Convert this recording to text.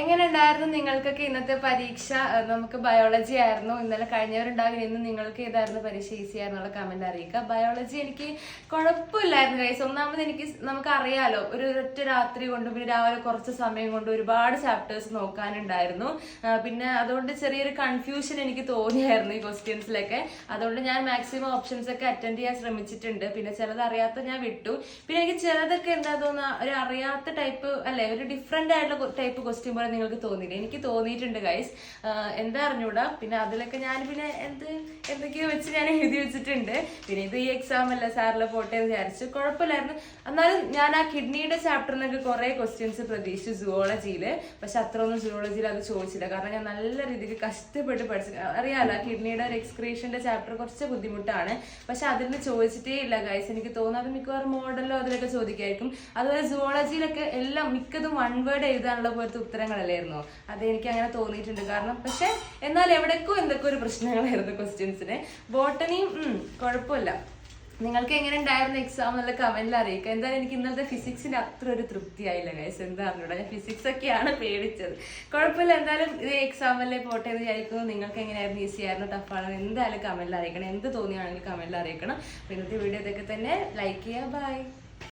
എങ്ങനെ ഉണ്ടായിരുന്നു നിങ്ങൾക്കൊക്കെ ഇന്നത്തെ പരീക്ഷ? നമുക്ക് ബയോളജി ആയിരുന്നു. ഇന്നലെ കഴിഞ്ഞവരുണ്ടാകും ഇന്ന് നിങ്ങൾക്ക് ഏതായിരുന്നു പരീക്ഷ? ഈസി ആയിരുന്നുള്ള കമന്റ് അറിയിക്കുക. ബയോളജി എനിക്ക് കുഴപ്പമില്ലായിരുന്നു കൈസ് ഒന്നാമത് എനിക്ക് നമുക്ക് അറിയാലോ ഒരു ഒറ്റ രാത്രി കൊണ്ട് പിന്നെ രാവിലെ കുറച്ച് സമയം കൊണ്ട് ഒരുപാട് ചാപ്റ്റേഴ്സ് നോക്കാനുണ്ടായിരുന്നു. പിന്നെ അതുകൊണ്ട് ചെറിയൊരു കൺഫ്യൂഷൻ എനിക്ക് തോന്നിയായിരുന്നു ഈ ക്വസ്റ്റ്യൻസിലൊക്കെ അതുകൊണ്ട് ഞാൻ മാക്സിമം ഓപ്ഷൻസ് ഒക്കെ അറ്റൻഡ് ചെയ്യാൻ ശ്രമിച്ചിട്ടുണ്ട്. പിന്നെ ചിലത് അറിയാത്ത ഞാൻ വിട്ടു. പിന്നെ എനിക്ക് ചിലതൊക്കെ എന്താ തോന്നുക ഒരു അറിയാത്ത ടൈപ്പ് അല്ലെ ഒരു ഡിഫറെന്റ് ആയിട്ടുള്ള ടൈപ്പ് ക്വസ്റ്റ്യൻ പോലെ നിങ്ങൾക്ക് തോന്നിയില്ല? എനിക്ക് തോന്നിയിട്ടുണ്ട് ഗൈസ് എന്താ അറിഞ്ഞൂടാ? പിന്നെ അതിലൊക്കെ ഞാൻ പിന്നെ എന്ത് എന്തൊക്കെയോ വെച്ച് ഞാൻ എഴുതി വെച്ചിട്ടുണ്ട്. പിന്നെ ഇത് ഈ എക്സാം അല്ല സാറിലെ പോട്ടെ വിചാരിച്ചു കുഴപ്പമില്ലായിരുന്നു. എന്നാലും ഞാൻ ആ കിഡ്നിയുടെ ചാപ്റ്ററിൽ നിന്നൊക്കെ കുറേ ക്വസ്റ്റ്യൻസ് പ്രതീക്ഷിച്ചു സുവോളജിയിൽ പക്ഷെ അത്രയൊന്നും സുവോളജിയിൽ അത് ചോദിച്ചില്ല. കാരണം ഞാൻ നല്ല രീതിക്ക് കഷ്ടപ്പെട്ട് പഠിച്ചു അറിയാമല്ലോ ആ കിഡ്നിയുടെ ഒരു എക്സ്ക്രീഷന്റെ ചാപ്റ്റർ കുറച്ച് ബുദ്ധിമുട്ടാണ്. പക്ഷെ അതിൽ നിന്ന് ചോദിച്ചിട്ടേ ഇല്ല ഗൈസ് എനിക്ക് തോന്നുന്നത് മിക്കവാറും മോഡലോ അതിലൊക്കെ ചോദിക്കായിരിക്കും. അതുപോലെ സുവോളജിയിലൊക്കെ എല്ലാം മിക്കതും വൺ വേർഡ് എഴുതാനുള്ള പോലത്തെ ഉത്തരങ്ങളല്ലായിരുന്നോ അത് എനിക്ക് അങ്ങനെ തോന്നിയിട്ടുണ്ട്. കാരണം പക്ഷെ എന്നാൽ എവിടെക്കോ എന്തൊക്കെ ഒരു പ്രശ്നങ്ങളായിരുന്നു ക്വസ്റ്റ്യൻസിന് ബോട്ടണിയും കുഴപ്പമില്ല. നിങ്ങൾക്ക് എങ്ങനെ ഉണ്ടായിരുന്നു എക്സാം എന്നുള്ള കമന്റിൽ അറിയിക്കുക. എന്തായാലും എനിക്ക് ഇന്നലത്തെ ഫിസിക്സിന് അത്ര ഒരു തൃപ്തിയായില്ല ഗൈസ് എന്താ അറിഞ്ഞൂടാ? ഞാൻ ഫിസിക്സ് ഒക്കെയാണ് പേടിച്ചത്. കുഴപ്പമില്ല. എന്തായാലും ഇത് എക്സാമല്ലേ പോട്ടെ എന്ന് വിചാരിക്കുന്നു. നിങ്ങൾക്ക് എങ്ങനെയായിരുന്നു? ഈസി ആയിരുന്നു ടഫാണോ എന്തായാലും കമന്റിൽ അറിയിക്കണം. എന്ത് തോന്നിയാണെങ്കിലും കമന്റിൽ അറിയിക്കണം. ഇന്നത്തെ വീഡിയോ ഇതൊക്കെ തന്നെ. ലൈക്ക് ചെയ്യുക. ബൈ